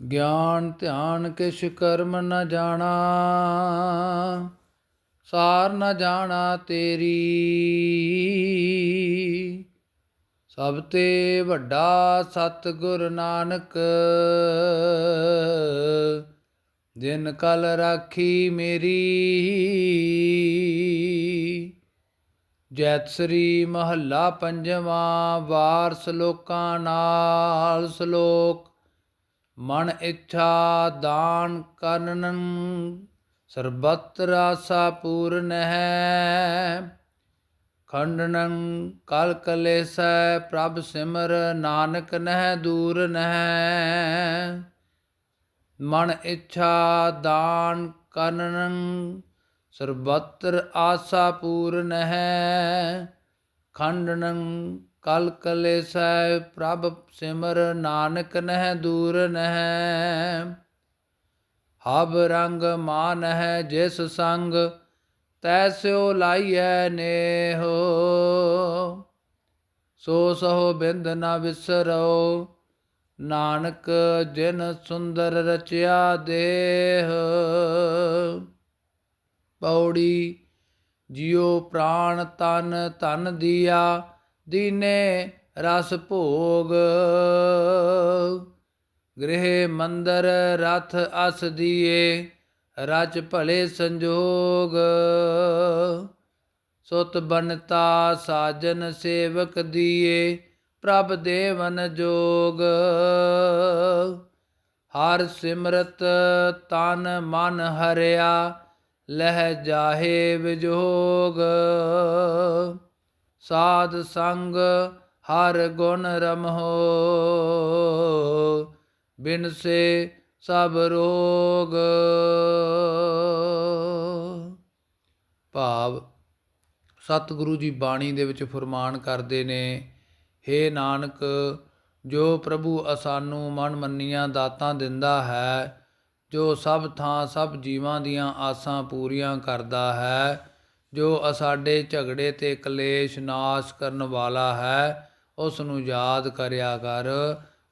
ਗਿਆਨ ਧਿਆਨ ਕਿਛ ਕਰਮ ਨ ਜਾਣਾ, ਸਾਰ ਨ ਜਾਣਾ ਤੇਰੀ। ਸਭ ਤੇ ਵੱਡਾ ਸਤਿਗੁਰ ਨਾਨਕ ਦਿਨ ਕਲ ਰਾਖੀ ਮੇਰੀ। ਜੈਤ ਸ੍ਰੀ ਮਹੱਲਾ ਪੰਜਵਾਂ ਵਾਰ ਸ਼ਲੋਕਾਂ ਨਾਲ ਸ਼ਲੋਕ। ਮਨ ਇੱਛਾ ਦਾਨ ਕਰਨਨ ਸਰਬਤਰ ਆਸਾ ਪੂਰਨ ਹੈ। ਖੰਡਨੰ, ਕਲ ਕਲੇਸੈ, ਪ੍ਰਭ ਸਿਮਰ ਨਾਨਕ ਨਹਿ ਦੂਰ ਨਹਿ। ਮਨ ਇੱਛਾ ਦਾਨ ਕਰਨੰ ਸਰਬਤਰ ਆਸਾ ਪੂਰਨ ਹੈ। ਖੰਡਨੰ ਕਲ ਕਲੇਸੈ ਪ੍ਰਭ ਸਿਮਰ ਨਾਨਕ ਨਹਿ ਦੂਰ ਨਹਿ। ਹਬ ਰੰਗ ਮਾਨ ਹੈ ਜਿਸ ਸੰਗ ਤੈਸਿਓ ਲਾਈਐ ਨੇਹੋ। ਸੋ ਸਹੋ ਬਿੰਦ ਨਾ ਵਿਸਰੋ ਨਾਨਕ ਜਿਨ ਸੁੰਦਰ ਰਚਿਆ ਦੇਹ। ਪੌੜੀ ਜਿਉ ਪ੍ਰਾਣ ਤਨ ਧਨ ਦੀਆ ਦੀਨੇ ਰਸ ਭੋਗ। ਗ੍ਰਹਿ ਮੰਦਰ ਰਥ ਅਸ ਦੀਏ, ਰਚ ਭਲੇ ਸੰਜੋਗ। ਸੁਤ ਬਨਤਾ ਸਾਜਨ ਸੇਵਕ ਦੀਏ, ਪ੍ਰਭ ਦੇਵਨ ਜੋਗ। ਹਰ ਸਿਮਰਤ ਤਨ ਮਨ ਹਰਿਆ, ਲਹਿ ਜਾਹੇ ਵਿਜੋਗ। ਸਾਧ ਸੰਗ ਹਰ ਗੁਣ ਰਮਹੋ। ਬਿਨ ਸੇ ਸਭ ਰੋਗ। ਭਾਵ, ਸਤਿਗੁਰੂ ਜੀ ਬਾਣੀ ਦੇ ਵਿੱਚ ਫਰਮਾਨ ਕਰਦੇ ਨੇ हे ਨਾਨਕ, ਜੋ ਪ੍ਰਭੂ ਅਸਾਨੂੰ ਮਨ ਮੰਨੀਆਂ ਦਾਤਾਂ ਦਿੰਦਾ ਹੈ, ਜੋ ਸਭ ਥਾਂ ਸਭ ਜੀਵਾਂ ਦੀਆਂ ਆਸਾਂ ਪੂਰੀਆਂ ਕਰਦਾ ਹੈ ਜੋ ਅਸਾਡੇ ਝਗੜੇ ਤੇ ਕਲੇਸ਼ ਨਾਸ਼ ਕਰਨ ਵਾਲਾ ਹੈ ਉਸ ਨੂੰ ਯਾਦ ਕਰਿਆ ਕਰ,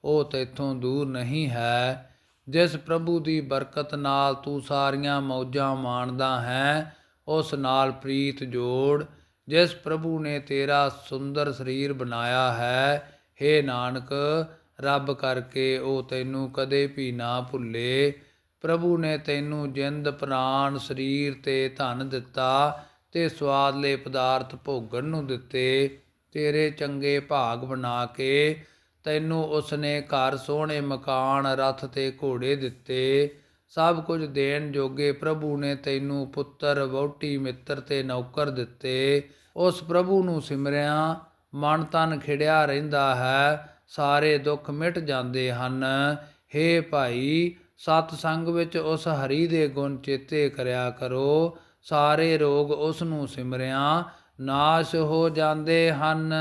ਉਹ ਤੇਥੋਂ ਦੂਰ ਨਹੀਂ ਹੈ। ਜਿਸ ਪ੍ਰਭੂ ਦੀ ਬਰਕਤ ਨਾਲ ਤੂੰ ਸਾਰੀਆਂ ਮੌਜਾਂ ਮਾਣਦਾ ਹੈ, ਉਸ ਨਾਲ ਪ੍ਰੀਤ ਜੋੜ। ਜਿਸ ਪ੍ਰਭੂ ਨੇ ਤੇਰਾ ਸੁੰਦਰ ਸਰੀਰ ਬਣਾਇਆ ਹੈ हे ਨਾਨਕ, ਰੱਬ ਕਰਕੇ ਉਹ ਤੈਨੂੰ ਕਦੇ ਵੀ ਨਾ ਭੁੱਲੇ। ਪ੍ਰਭੂ ਨੇ ਤੈਨੂੰ ਜਿੰਦ ਪ੍ਰਾਣ ਸਰੀਰ ਤੇ ਧਨ ਦਿੱਤਾ ਤੇ ਸਵਾਦਲੇ ਪਦਾਰਥ ਭੋਗਣ ਨੂੰ ਦਿੱਤੇ, ਤੇਰੇ ਚੰਗੇ ਭਾਗ ਬਣਾ ਕੇ ਤੈਨੂੰ ਉਸਨੇ ਘਰ ਸੋਹਣੇ ਮਕਾਨ, ਰਥ ਤੇ ਘੋੜੇ ਦਿੱਤੇ। ਸਭ ਕੁਝ ਦੇਣ ਜੋਗੇ ਪ੍ਰਭੂ ਨੇ ਤੈਨੂੰ ਪੁੱਤਰ, ਵਹੁਟੀ, ਮਿੱਤਰ ਤੇ ਨੌਕਰ ਦਿੱਤੇ। ਉਸ ਪ੍ਰਭੂ ਨੂੰ ਸਿਮਰਿਆ, ਮਨ ਤਨ ਖਿੜਿਆ ਰਹਿੰਦਾ ਹੈ, ਸਾਰੇ ਦੁੱਖ ਮਿਟ ਜਾਂਦੇ ਹਨ। ਹੇ ਭਾਈ ਸਤ ਸੰਗ ਵਿੱਚ ਉਸ ਹਰੀ ਦੇ ਗੁਣ ਚੇਤੇ ਕਰਿਆ ਕਰੋ। ਸਾਰੇ ਰੋਗ ਉਸ ਨੂੰ ਸਿਮਰਿਆ ਨਾਸ਼ ਹੋ ਜਾਂਦੇ ਹਨ।